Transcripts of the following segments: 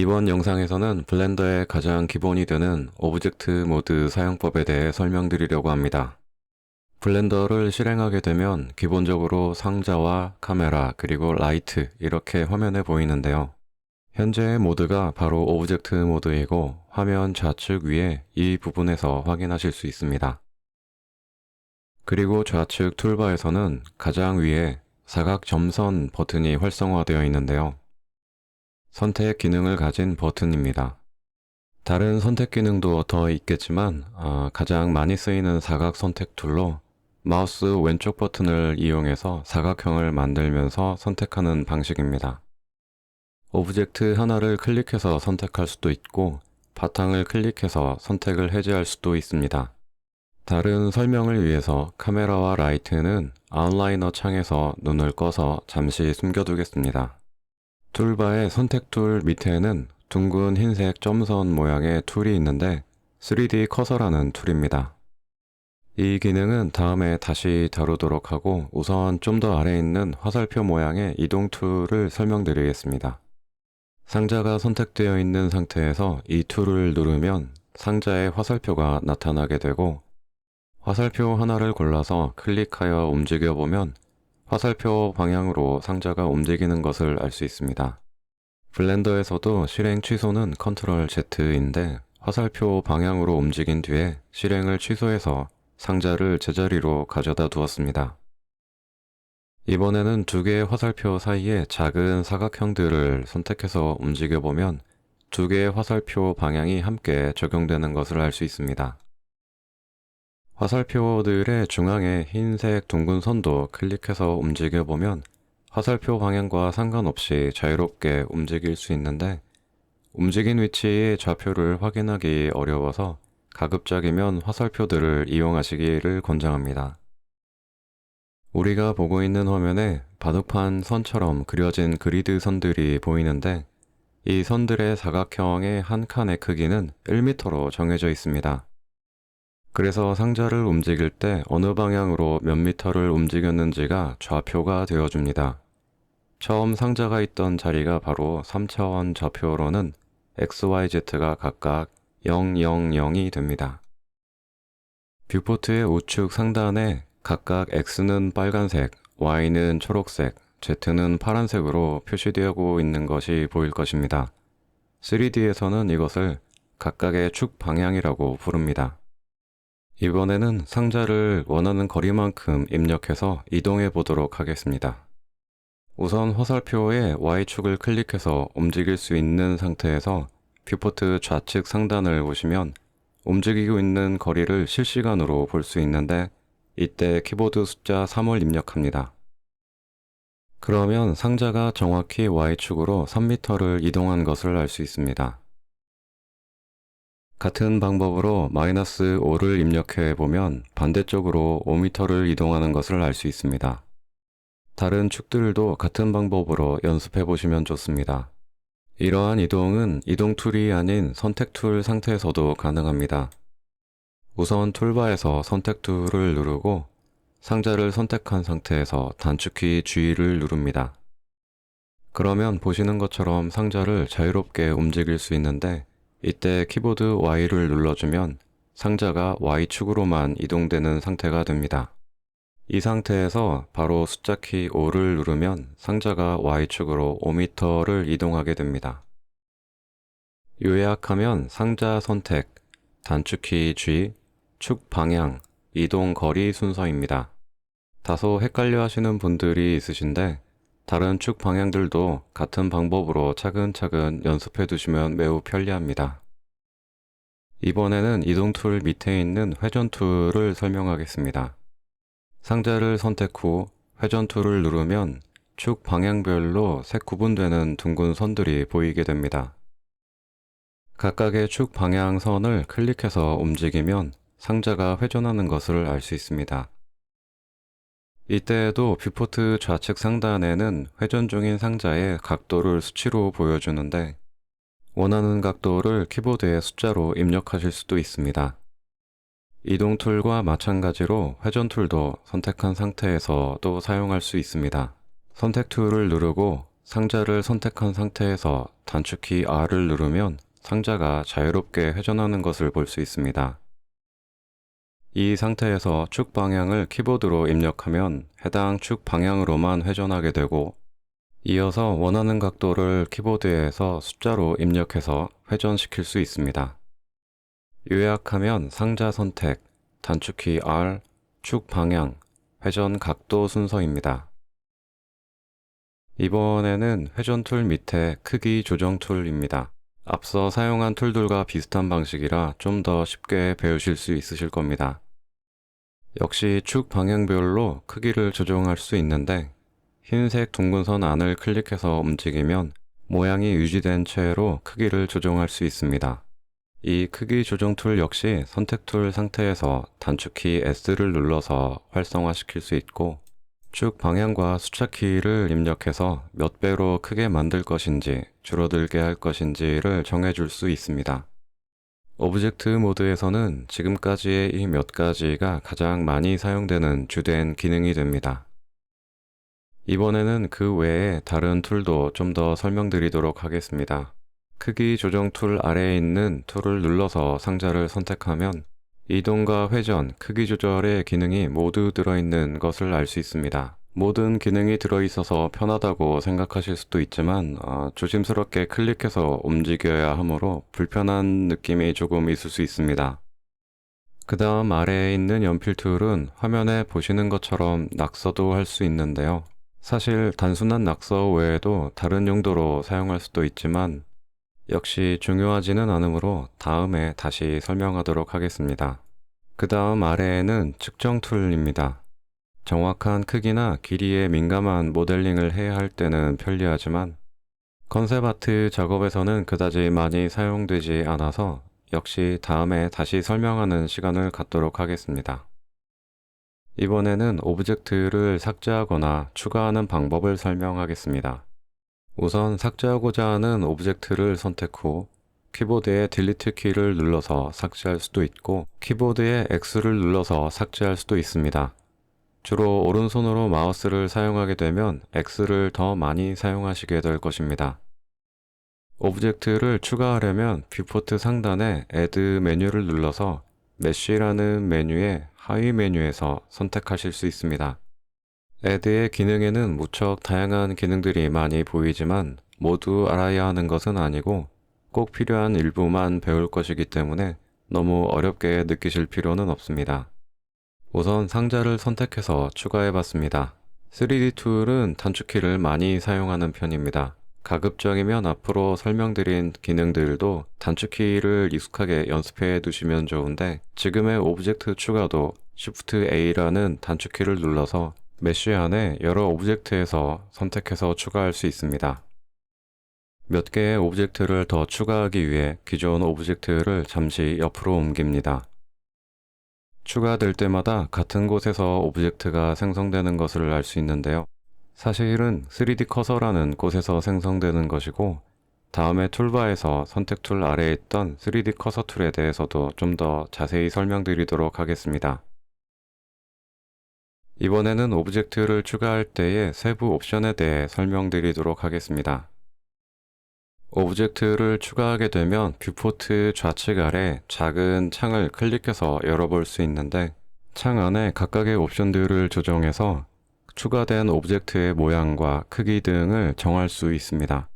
이번 영상에서는 블렌더의 가장 기본이 되는 오브젝트 모드 사용법에 대해 설명드리려고 합니다. 블렌더를 실행하게 되면 기본적으로 상자와 카메라 그리고 라이트 이렇게 화면에 보이는데요. 현재의 모드가 바로 오브젝트 모드이고 화면 좌측 위에 이 부분에서 확인하실 수 있습니다. 그리고 좌측 툴바에서는 가장 위에 사각 점선 버튼이 활성화되어 있는데요. 선택 기능을 가진 버튼입니다. 다른 선택 기능도 더 있겠지만 아, 가장 많이 쓰이는 사각 선택 툴로 마우스 왼쪽 버튼을 이용해서 사각형을 만들면서 선택하는 방식입니다. 오브젝트 하나를 클릭해서 선택할 수도 있고 바탕을 클릭해서 선택을 해제할 수도 있습니다. 다른 설명을 위해서 카메라와 라이트는 아웃라이너 창에서 눈을 꺼서 잠시 숨겨두겠습니다. 툴바의 선택 툴 밑에는 둥근 흰색 점선 모양의 툴이 있는데 3D 커서라는 툴입니다. 이 기능은 다음에 다시 다루도록 하고 우선 좀 더 아래에 있는 화살표 모양의 이동 툴을 설명드리겠습니다. 상자가 선택되어 있는 상태에서 이 툴을 누르면 상자에 화살표가 나타나게 되고 화살표 하나를 골라서 클릭하여 움직여 보면 화살표 방향으로 상자가 움직이는 것을 알 수 있습니다. 블렌더에서도 실행 취소는 컨트롤 Z인데 화살표 방향으로 움직인 뒤에 실행을 취소해서 상자를 제자리로 가져다 두었습니다. 이번에는 두 개의 화살표 사이에 작은 사각형들을 선택해서 움직여보면 두 개의 화살표 방향이 함께 적용되는 것을 알 수 있습니다. 화살표들의 중앙에 흰색 둥근 선도 클릭해서 움직여보면 화살표 방향과 상관없이 자유롭게 움직일 수 있는데 움직인 위치의 좌표를 확인하기 어려워서 가급적이면 화살표들을 이용하시기를 권장합니다. 우리가 보고 있는 화면에 바둑판 선처럼 그려진 그리드 선들이 보이는데 이 선들의 사각형의 한 칸의 크기는 1m로 정해져 있습니다. 그래서 상자를 움직일 때 어느 방향으로 몇 미터를 움직였는지가 좌표가 되어줍니다. 처음 상자가 있던 자리가 바로 3차원 좌표로는 XYZ가 각각 000이 됩니다. 뷰포트의 우측 상단에 각각 X는 빨간색, Y는 초록색, Z는 파란색으로 표시되고 있는 것이 보일 것입니다. 3D에서는 이것을 각각의 축 방향이라고 부릅니다. 이번에는 상자를 원하는 거리만큼 입력해서 이동해 보도록 하겠습니다. 우선 화살표의 Y축을 클릭해서 움직일 수 있는 상태에서 뷰포트 좌측 상단을 보시면 움직이고 있는 거리를 실시간으로 볼 수 있는데 이때 키보드 숫자 3을 입력합니다. 그러면 상자가 정확히 Y축으로 3m를 이동한 것을 알 수 있습니다. 같은 방법으로 마이너스 5를 입력해 보면 반대쪽으로 5m를 이동하는 것을 알 수 있습니다. 다른 축들도 같은 방법으로 연습해 보시면 좋습니다. 이러한 이동은 이동 툴이 아닌 선택 툴 상태에서도 가능합니다. 우선 툴바에서 선택 툴을 누르고 상자를 선택한 상태에서 단축키 G를 누릅니다. 그러면 보시는 것처럼 상자를 자유롭게 움직일 수 있는데 이때 키보드 Y를 눌러주면 상자가 Y축으로만 이동되는 상태가 됩니다. 이 상태에서 바로 숫자키 5를 누르면 상자가 Y축으로 5m를 이동하게 됩니다. 요약하면 상자 선택, 단축키 G, 축 방향, 이동 거리 순서입니다. 다소 헷갈려 하시는 분들이 있으신데 다른 축 방향들도 같은 방법으로 차근차근 연습해 두시면 매우 편리합니다. 이번에는 이동 툴 밑에 있는 회전 툴을 설명하겠습니다. 상자를 선택 후 회전 툴을 누르면 축 방향별로 색 구분되는 둥근 선들이 보이게 됩니다. 각각의 축 방향선을 클릭해서 움직이면 상자가 회전하는 것을 알 수 있습니다. 이때에도 뷰포트 좌측 상단에는 회전 중인 상자의 각도를 수치로 보여주는데 원하는 각도를 키보드에 숫자로 입력하실 수도 있습니다. 이동 툴과 마찬가지로 회전 툴도 선택한 상태에서도 사용할 수 있습니다. 선택 툴을 누르고 상자를 선택한 상태에서 단축키 R을 누르면 상자가 자유롭게 회전하는 것을 볼 수 있습니다. 이 상태에서 축 방향을 키보드로 입력하면 해당 축 방향으로만 회전하게 되고 이어서 원하는 각도를 키보드에서 숫자로 입력해서 회전시킬 수 있습니다. 요약하면 상자 선택, 단축키 R, 축 방향, 회전 각도 순서입니다. 이번에는 회전 툴 밑에 크기 조정 툴입니다. 앞서 사용한 툴들과 비슷한 방식이라 좀 더 쉽게 배우실 수 있으실 겁니다. 역시 축 방향별로 크기를 조정할 수 있는데 흰색 둥근 선 안을 클릭해서 움직이면 모양이 유지된 채로 크기를 조정할 수 있습니다. 이 크기 조정 툴 역시 선택 툴 상태에서 단축키 S를 눌러서 활성화시킬 수 있고 축 방향과 숫자 키를 입력해서 몇 배로 크게 만들 것인지 줄어들게 할 것인지를 정해줄 수 있습니다. 오브젝트 모드에서는 지금까지의 이 몇 가지가 가장 많이 사용되는 주된 기능이 됩니다. 이번에는 그 외에 다른 툴도 좀 더 설명드리도록 하겠습니다. 크기 조정 툴 아래에 있는 툴을 눌러서 상자를 선택하면 이동과 회전, 크기 조절의 기능이 모두 들어있는 것을 알 수 있습니다. 모든 기능이 들어있어서 편하다고 생각하실 수도 있지만 어, 조심스럽게 클릭해서 움직여야 하므로 불편한 느낌이 조금 있을 수 있습니다. 그 다음 아래에 있는 연필 툴은 화면에 보시는 것처럼 낙서도 할 수 있는데요. 사실 단순한 낙서 외에도 다른 용도로 사용할 수도 있지만 역시 중요하지는 않으므로 다음에 다시 설명하도록 하겠습니다. 그 다음 아래에는 측정 툴입니다. 정확한 크기나 길이에 민감한 모델링을 해야 할 때는 편리하지만 컨셉 아트 작업에서는 그다지 많이 사용되지 않아서 역시 다음에 다시 설명하는 시간을 갖도록 하겠습니다. 이번에는 오브젝트를 삭제하거나 추가하는 방법을 설명하겠습니다. 우선 삭제하고자 하는 오브젝트를 선택 후 키보드의 딜리트 키를 눌러서 삭제할 수도 있고 키보드의 X를 눌러서 삭제할 수도 있습니다. 주로 오른손으로 마우스를 사용하게 되면 X를 더 많이 사용하시게 될 것입니다. 오브젝트를 추가하려면 뷰포트 상단에 Add 메뉴를 눌러서 메쉬라는 메뉴의 하위 메뉴에서 선택하실 수 있습니다. Add의 기능에는 무척 다양한 기능들이 많이 보이지만 모두 알아야 하는 것은 아니고 꼭 필요한 일부만 배울 것이기 때문에 너무 어렵게 느끼실 필요는 없습니다. 우선 상자를 선택해서 추가해 봤습니다. 3D 툴은 단축키를 많이 사용하는 편입니다. 가급적이면 앞으로 설명드린 기능들도 단축키를 익숙하게 연습해 두시면 좋은데 지금의 오브젝트 추가도 Shift A라는 단축키를 눌러서 메쉬 안에 여러 오브젝트에서 선택해서 추가할 수 있습니다. 몇 개의 오브젝트를 더 추가하기 위해 기존 오브젝트를 잠시 옆으로 옮깁니다. 추가될 때마다 같은 곳에서 오브젝트가 생성되는 것을 알 수 있는데요. 사실은 3D 커서라는 곳에서 생성되는 것이고 다음에 툴바에서 선택 툴 아래에 있던 3D 커서 툴에 대해서도 좀 더 자세히 설명드리도록 하겠습니다. 이번에는 오브젝트를 추가할 때의 세부 옵션에 대해 설명드리도록 하겠습니다. 오브젝트를 추가하게 되면 뷰포트 좌측 아래 작은 창을 클릭해서 열어볼 수 있는데 창 안에 각각의 옵션들을 조정해서 추가된 오브젝트의 모양과 크기 등을 정할 수 있습니다.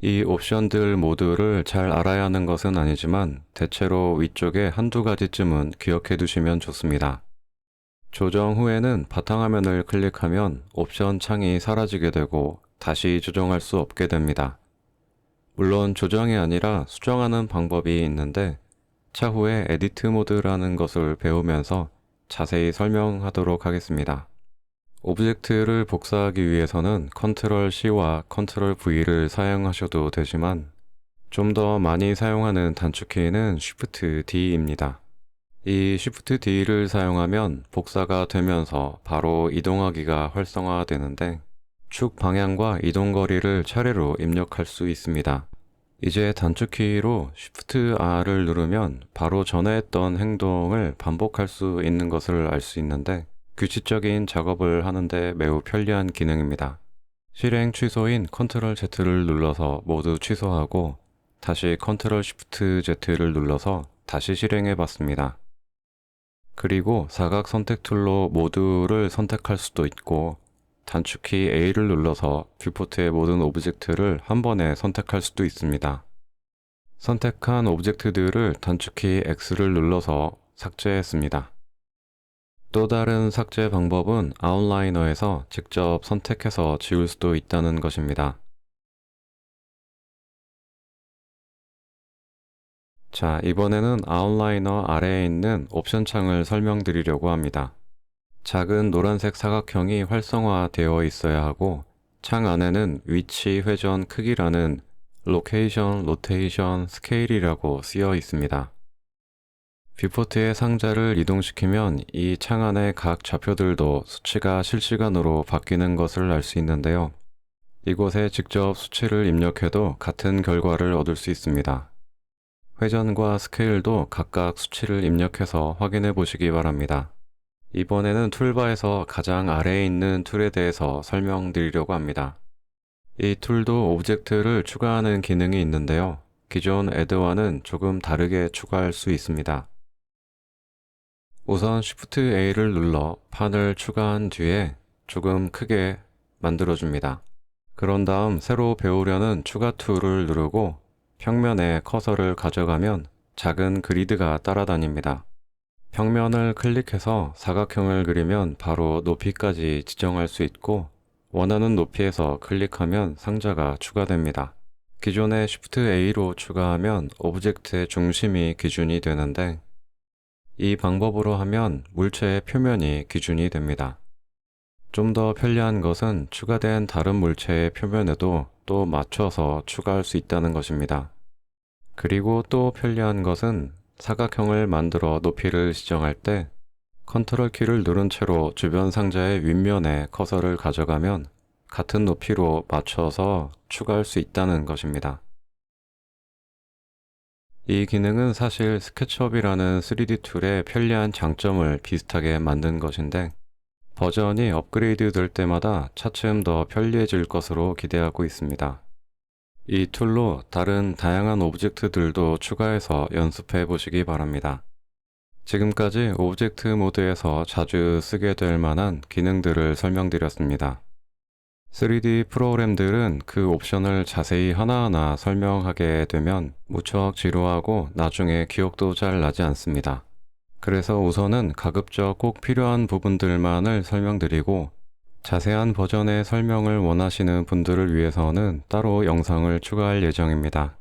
이 옵션들 모두를 잘 알아야 하는 것은 아니지만 대체로 위쪽에 한두 가지쯤은 기억해 두시면 좋습니다. 조정 후에는 바탕화면을 클릭하면 옵션 창이 사라지게 되고 다시 조정할 수 없게 됩니다. 물론 조정이 아니라 수정하는 방법이 있는데 차후에 에디트 모드라는 것을 배우면서 자세히 설명하도록 하겠습니다. 오브젝트를 복사하기 위해서는 Ctrl C와 Ctrl V를 사용하셔도 되지만 좀 더 많이 사용하는 단축키는 Shift D입니다. 이 Shift D를 사용하면 복사가 되면서 바로 이동하기가 활성화되는데 축 방향과 이동 거리를 차례로 입력할 수 있습니다. 이제 단축키로 Shift R을 누르면 바로 전에 했던 행동을 반복할 수 있는 것을 알 수 있는데 규칙적인 작업을 하는데 매우 편리한 기능입니다. 실행 취소인 컨트롤 Z를 눌러서 모두 취소하고 다시 컨트롤 Shift Z를 눌러서 다시 실행해 봤습니다. 그리고 사각 선택 툴로 모두를 선택할 수도 있고 단축키 A를 눌러서 뷰포트의 모든 오브젝트를 한 번에 선택할 수도 있습니다. 선택한 오브젝트들을 단축키 X를 눌러서 삭제했습니다. 또 다른 삭제 방법은 아웃라이너에서 직접 선택해서 지울 수도 있다는 것입니다. 자, 이번에는 아웃라이너 아래에 있는 옵션 창을 설명드리려고 합니다. 작은 노란색 사각형이 활성화되어 있어야 하고 창 안에는 위치, 회전, 크기라는 로케이션, 로테이션, 스케일이라고 쓰여 있습니다. 뷰포트의 상자를 이동시키면 이 창 안의 각 좌표들도 수치가 실시간으로 바뀌는 것을 알 수 있는데요. 이곳에 직접 수치를 입력해도 같은 결과를 얻을 수 있습니다. 회전과 스케일도 각각 수치를 입력해서 확인해 보시기 바랍니다. 이번에는 툴바에서 가장 아래에 있는 툴에 대해서 설명드리려고 합니다. 이 툴도 오브젝트를 추가하는 기능이 있는데요. 기존 애드와는 조금 다르게 추가할 수 있습니다. 우선 Shift A를 눌러 판을 추가한 뒤에 조금 크게 만들어줍니다. 그런 다음 새로 배우려는 추가 툴을 누르고 평면에 커서를 가져가면 작은 그리드가 따라다닙니다. 평면을 클릭해서 사각형을 그리면 바로 높이까지 지정할 수 있고 원하는 높이에서 클릭하면 상자가 추가됩니다. 기존의 Shift A로 추가하면 오브젝트의 중심이 기준이 되는데 이 방법으로 하면 물체의 표면이 기준이 됩니다. 좀 더 편리한 것은 추가된 다른 물체의 표면에도 또 맞춰서 추가할 수 있다는 것입니다. 그리고 또 편리한 것은 사각형을 만들어 높이를 지정할 때 컨트롤 키를 누른 채로 주변 상자의 윗면에 커서를 가져가면 같은 높이로 맞춰서 추가할 수 있다는 것입니다. 이 기능은 사실 스케치업이라는 3D 툴의 편리한 장점을 비슷하게 만든 것인데 버전이 업그레이드 될 때마다 차츰 더 편리해질 것으로 기대하고 있습니다. 이 툴로 다른 다양한 오브젝트들도 추가해서 연습해 보시기 바랍니다. 지금까지 오브젝트 모드에서 자주 쓰게 될 만한 기능들을 설명드렸습니다. 3D 프로그램들은 그 옵션을 자세히 하나하나 설명하게 되면 무척 지루하고 나중에 기억도 잘 나지 않습니다. 그래서 우선은 가급적 꼭 필요한 부분들만을 설명드리고 자세한 버전의 설명을 원하시는 분들을 위해서는 따로 영상을 추가할 예정입니다.